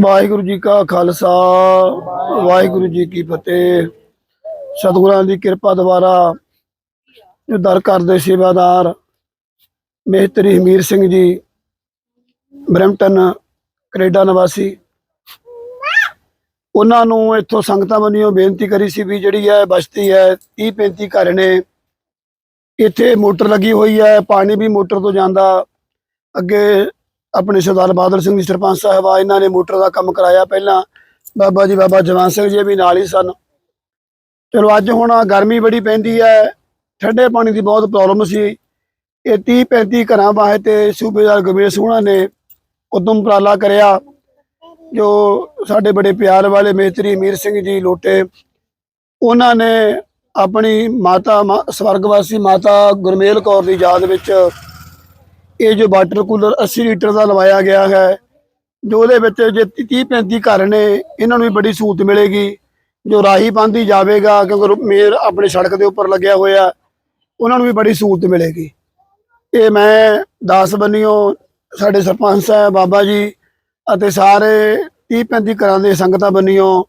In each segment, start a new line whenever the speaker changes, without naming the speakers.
ਵਾਹਿਗੁਰੂ ਜੀ ਕਾ ਖਾਲਸਾ, ਵਾਹਿਗੁਰੂ ਜੀ ਕੀ ਫਤਿਹ। ਸਤਿਗੁਰਾਂ ਦੀ ਕਿਰਪਾ ਦੁਆਰਾ ਜੋ ਦਰ ਕਰਦੇ ਸੇਵਾਦਾਰ ਮਿਹਤਰੀ ਹਮੀਰ ਸਿੰਘ ਜੀ ਬਰੈਂਪਟਨ ਕੈਨੇਡਾ ਨਿਵਾਸੀ, ਉਹਨਾਂ ਨੂੰ ਇੱਥੋਂ ਸੰਗਤਾਂ ਵੱਲੋਂ ਬੇਨਤੀ ਕਰੀ ਸੀ ਵੀ ਜਿਹੜੀ ਹੈ ਬਸਤੀ ਹੈ 30 35 ਘਰ ਨੇ। ਇੱਥੇ ਮੋਟਰ ਲੱਗੀ ਹੋਈ ਹੈ, ਪਾਣੀ ਵੀ ਮੋਟਰ ਤੋਂ ਜਾਂਦਾ। ਅੱਗੇ ਆਪਣੇ ਸਰਦਾਰ ਬਾਦਲ ਸਿੰਘ ਜੀ ਸਰਪੰਚ ਸਾਹਿਬ ਆ, ਇਹਨਾਂ ਨੇ ਮੋਟਰ ਦਾ ਕੰਮ ਕਰਾਇਆ ਪਹਿਲਾਂ। ਬਾਬਾ ਜੀ, ਬਾਬਾ ਜਵਾਨ ਸਿੰਘ ਜੀ ਵੀ ਨਾਲ ਹੀ ਸਨ। ਚਲੋ ਅੱਜ ਹੁਣ ਗਰਮੀ ਬੜੀ ਪੈਂਦੀ ਹੈ, ਠੰਡੇ ਪਾਣੀ ਦੀ ਬਹੁਤ ਪ੍ਰੋਬਲਮ ਸੀ। ਇਹ 30 35 ਘਰਾਂ ਬਾਹੇ ਵਾਸਤੇ ਸੂਬੇਦਾਰ ਗਮੇਸ਼ ਸੋਹਣਾ ਨੇ ਉਦਮ ਉਪਰਾਲਾ ਕਰਿਆ, ਜੋ ਸਾਡੇ ਬੜੇ ਪਿਆਰ ਵਾਲੇ ਮੇਤਰੀ ਅਮੀਰ ਸਿੰਘ ਜੀ ਲੋਟੇ, ਉਹਨਾਂ ਨੇ ਆਪਣੀ ਮਾਤਾ, ਮਾ- ਸਵਰਗਵਾਸੀ ਮਾਤਾ ਗੁਰਮੇਲ ਕੌਰ ਦੀ ਯਾਦ ਵਿੱਚ ਇਹ ਜੋ ਵਾਟਰ ਕੂਲਰ 80 ਲੀਟਰ ਦਾ ਲਵਾਇਆ ਗਿਆ ਹੈ, ਜੋ ਉਹਦੇ ਵਿੱਚ ਜੇ 30 35 ਘਰ ਨੇ, ਇਹਨਾਂ ਨੂੰ ਵੀ ਬੜੀ ਸਹੂਲਤ ਮਿਲੇਗੀ। ਜੋ ਰਾਹੀ ਬੰਦੀ ਜਾਵੇਗਾ, ਕਿਉਂਕਿ ਮੇਰ ਆਪਣੇ ਸੜਕ ਦੇ ਉੱਪਰ ਲੱਗਿਆ ਹੋਇਆ, ਉਹਨਾਂ ਨੂੰ ਵੀ ਬੜੀ ਸਹੂਲਤ ਮਿਲੇਗੀ। ਇਹ ਮੈਂ ਦਾਸ ਬੰਨਿਓ, ਸਾਡੇ ਸਰਪੰਚ ਸਾਹਿਬ, ਬਾਬਾ ਜੀ ਅਤੇ ਸਾਰੇ 30 35 ਘਰਾਂ ਦੇ ਸੰਗਤਾਂ ਬੰਨਿਓ,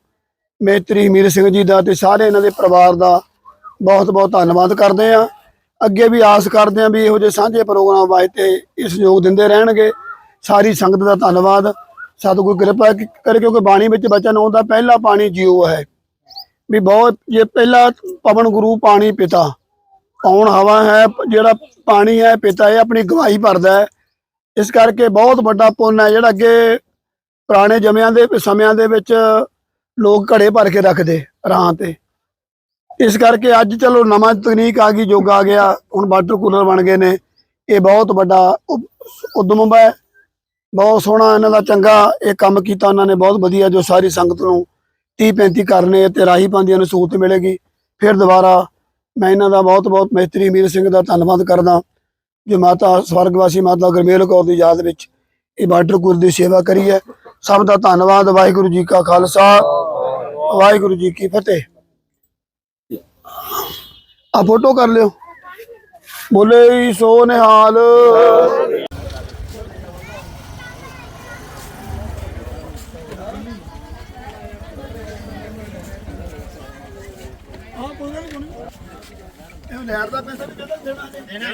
ਮੇਤਰੀ ਮੀਰ ਸਿੰਘ ਜੀ ਦਾ ਤੇ ਸਾਰੇ ਇਹਨਾਂ ਦੇ ਪਰਿਵਾਰ ਦਾ ਬਹੁਤ ਬਹੁਤ ਧੰਨਵਾਦ ਕਰਦੇ ਆ ਅੱਗੇ ਵੀ ਆਸ ਕਰਦੇ ਆ ਵੀ ਇਹੋ ਜਿਹੇ ਸਾਂਝੇ ਪ੍ਰੋਗਰਾਮ ਵਾਸਤੇ ਇਹ ਸਹਿਯੋਗ ਦਿੰਦੇ ਰਹਿਣਗੇ। ਸਾਰੀ ਸੰਗਤ ਦਾ ਧੰਨਵਾਦ। ਸਤਿਗੁਰੂ ਕਿਰਪਾ ਕ- ਕਰੇ ਕਿਉਂਕਿ ਬਾਣੀ ਵਿੱਚ ਬਚਨ ਆਉਂਦਾ ਪਹਿਲਾ ਪਾਣੀ ਜੀਓ ਹੈ। ਵੀ ਬਹੁਤ ਜੇ ਪਹਿਲਾ ਪਵਨ ਗੁਰੂ ਪਾਣੀ ਪਿਤਾ। ਪੌਣ ਹਵਾ ਹੈ, ਜਿਹੜਾ ਪਾਣੀ ਹੈ, ਪਿਤਾ ਇਹ ਆਪਣੀ ਗਵਾਹੀ ਭਰਦਾ ਹੈ। ਇਸ ਕਰਕੇ ਬਹੁਤ ਵੱਡਾ ਪੁੰਨ ਹੈ ਜਿਹੜਾ ਅੱਗੇ ਪੁਰਾਣੇ ਜਮਿਆਂ ਦੇ ਸਮਿਆਂ ਦੇ ਵਿੱਚ ਲੋਕ ਘੜੇ ਭਰ ਕੇ ਰੱਖਦੇ ਰਾਂ ਤੇ। ਇਸ ਕਰਕੇ ਅੱਜ ਚਲੋ ਨਵਾਂ ਤਕਨੀਕ ਆ ਗਈ, ਯੁੱਗ ਆ ਗਿਆ, ਹੁਣ ਵਾਟਰ ਕੂਲਰ ਬਣ ਗਏ ਨੇ। ਇਹ ਬਹੁਤ ਵੱਡਾ ਉ- ਉਦਮ ਹੈ। ਬਹੁਤ ਸੋਹਣਾ ਇਹਨਾਂ ਦਾ ਚੰਗਾ ਇਹ ਕੰਮ ਕੀਤਾ ਉਹਨਾਂ ਨੇ, ਬਹੁਤ ਵਧੀਆ ਜੋ ਸਾਰੀ ਸੰਗਤ ਨੂੰ 30 35 ਕਰਨੇ ਤੇ ਰਾਹੀ ਪਾਉਂਦੀਆਂ ਨੂੰ ਸਹੂਲਤ ਮਿਲੇਗੀ। ਫਿਰ ਦੁਬਾਰਾ ਮੈਂ ਇਹਨਾਂ ਦਾ ਬਹੁਤ ਬਹੁਤ ਮਿਸਤਰੀ ਅਮੀਰ ਸਿੰਘ ਦਾ ਧੰਨਵਾਦ ਕਰਦਾ, ਜੋ ਮਾਤਾ ਸਵਰਗਵਾਸੀ ਮਾਤਾ ਗੁਰਮੇਲ ਕੌਰ ਦੀ ਯਾਦ ਵਿੱਚ ਇਹ ਵਾਟਰ ਕੂਲਰ ਦੀ ਸੇਵਾ ਕਰੀ ਹੈ। ਸਭ ਦਾ ਧੰਨਵਾਦ, ਵਾਹਿਗੁਰੂ ਜੀ ਕਾ ਖਾਲਸਾ, ਵਾਹਿਗੁਰੂ ਜੀ ਕੀ ਫਤਿਹ। ਆ ਫੋਟੋ ਕਰ ਲਿਓ। ਬੋਲੇ ਸੋ ਨਿਹਾਲ ਇਹ ਲੈਟ ਦਾ ਪੈਸਾ ਵੀ ਦੇਣਾ।